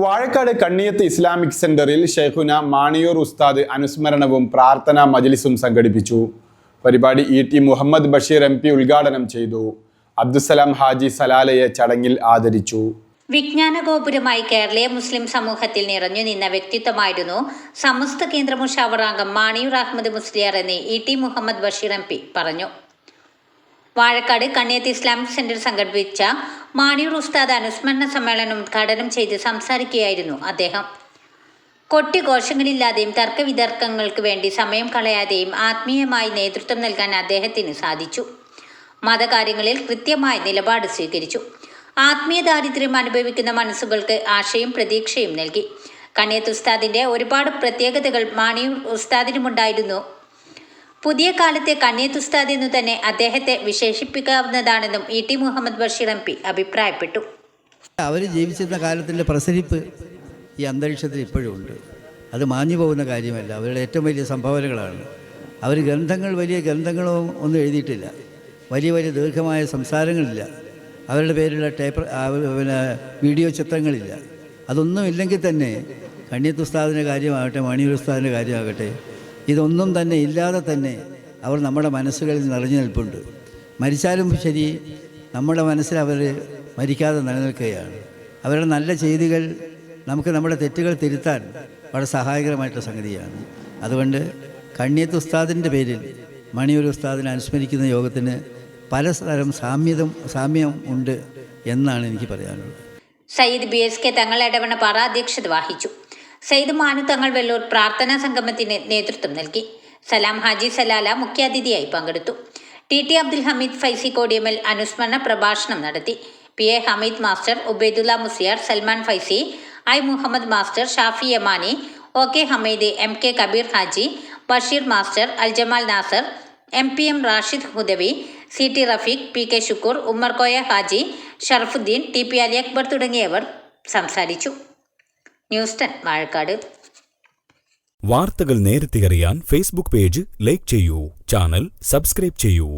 Vazhakkad Kanniyath Islamic സെന്ററിൽ ഷെയ്ഖുന മാണിയൂർ ഉസ്താദ് അനുസ്മരണവും പ്രാർത്ഥനാ മജ്ലിസും സംഘടിപ്പിച്ചു. പരിപാടി E T Muhammad Basheer M P ഉദ്ഘാടനം ചെയ്തു. അബ്ദുസലാം ഹാജി സലാലയെ ചടങ്ങിൽ ആദരിച്ചു. വിജ്ഞാന ഗോപുരമായി കേരളീയ മുസ്ലിം സമൂഹത്തിൽ നിറഞ്ഞു നിന്ന വ്യക്തിത്വമായിരുന്നു സമസ്ത കേന്ദ്ര മുഷാവറാംഗം മാണിയൂർ അഹമ്മദ് മുസ്ലിയാർ എന്ന് E T Muhammad Basheer M P പറഞ്ഞു. വാഴക്കാട് കണ്ണിയത്ത് ഇസ്ലാമിക് സെന്റർ സംഘടിപ്പിച്ച മാണിയൂർ ഉസ്താദ് അനുസ്മരണ സമ്മേളനം ഉദ്ഘാടനം ചെയ്ത് സംസാരിക്കുകയായിരുന്നു അദ്ദേഹം. കൊട്ടിഘോഷങ്ങളില്ലാതെയും തർക്കവിതർക്കങ്ങൾക്ക് വേണ്ടി സമയം കളയാതെയും ആത്മീയമായി നേതൃത്വം നൽകാൻ അദ്ദേഹത്തിന് സാധിച്ചു. മതകാര്യങ്ങളിൽ കൃത്യമായ നിലപാട് സ്വീകരിച്ചു. ആത്മീയ ദാരിദ്ര്യം അനുഭവിക്കുന്ന മനസ്സുകൾക്ക് ആശയും പ്രതീക്ഷയും നൽകി. കണ്ണിയത്ത് ഉസ്താദിന്റെ ഒരുപാട് പ്രത്യേകതകൾ മാണിയൂർ ഉസ്താദിനുമുണ്ടായിരുന്നു. പുതിയ കാലത്തെ കണ്ണിയത്ത് ഉസ്താദ് എന്നു തന്നെ അദ്ദേഹത്തെ വിശേഷിപ്പിക്കാവുന്നതാണെന്നും E T Muhammad Basheer M P അഭിപ്രായപ്പെട്ടു. അവർ ജീവിച്ചിരുന്ന കാലത്തിന്റെ പ്രസരിപ്പ് ഈ അന്തരീക്ഷത്തിൽ ഇപ്പോഴും ഉണ്ട്. അത് മാഞ്ഞു പോകുന്ന കാര്യമല്ല. അവരുടെ ഏറ്റവും വലിയ സംഭാവനകളാണ് അവർ ഗ്രന്ഥങ്ങൾ വലിയ ഗ്രന്ഥങ്ങളോ ഒന്നും എഴുതിയിട്ടില്ല. വലിയ വലിയ ദീർഘമായ സംസാരങ്ങളില്ല. അവരുടെ പേരിലുള്ള ടേപ്പർ പിന്നെ വീഡിയോ ചിത്രങ്ങളില്ല. അതൊന്നും ഇല്ലെങ്കിൽ തന്നെ കണ്ണിയത്ത് ഉസ്താദിന്റെ കാര്യമാകട്ടെ മണിയൂർ ഉസ്താദിന്റെ കാര്യമാകട്ടെ ഇതൊന്നും തന്നെ ഇല്ലാതെ തന്നെ അവർ നമ്മുടെ മനസ്സുകളിൽ നിറഞ്ഞു നിൽപ്പുണ്ട്. മരിച്ചാലും ശരി നമ്മുടെ മനസ്സിൽ അവർ മരിക്കാതെ നിലനിൽക്കുകയാണ്. അവരുടെ നല്ല ചെയ്തികൾ നമുക്ക് നമ്മുടെ തെറ്റുകൾ തിരുത്താൻ വളരെ സഹായകരമായിട്ടുള്ള സംഗതിയാണ്. അതുകൊണ്ട് കണ്ണിയത്ത് ഉസ്താദിന്റെ പേരിൽ മണിയൂർ ഉസ്താദിനെ അനുസ്മരിക്കുന്ന യോഗത്തിന് പലതരം സാമ്യതം സാമ്യം ഉണ്ട് എന്നാണ് എനിക്ക് പറയാനുള്ളത്. സയ്യിദ് ബി എസ് കെ തങ്ങൾ ഇടവണ പാറ അധ്യക്ഷത വഹിച്ചു. സയ്യിദ് മാനു തങ്ങൾ വെള്ളൂർ പ്രാർത്ഥനാ സംഗമത്തിന് നേതൃത്വം നൽകി. സലാം ഹാജി സലാല മുഖ്യാതിഥിയായി പങ്കെടുത്തു. ടി ടി അബ്ദുൽ ഹമീദ് ഫൈസി കോടിയമൽ അനുസ്മരണ പ്രഭാഷണം നടത്തി. P A Hameed master Ubaidulla Musliyar Salman Faizy I Muhammad master Shafi Yamani O K Hameed M K Kabeer Haji Basheer master Aljamal Nasar M P M Rashid Hudawi C T Rafeeq P K Shukoor Ummerkoya Haji Sharafudheen T P Ali Akbar തുടങ്ങിയവർ സംസാരിച്ചു. News ten Vazhakkad. വാർത്തകൾ നേരത്തെ അറിയാൻ Facebook page like ചെയ്യൂ channel subscribe ചെയ്യൂ.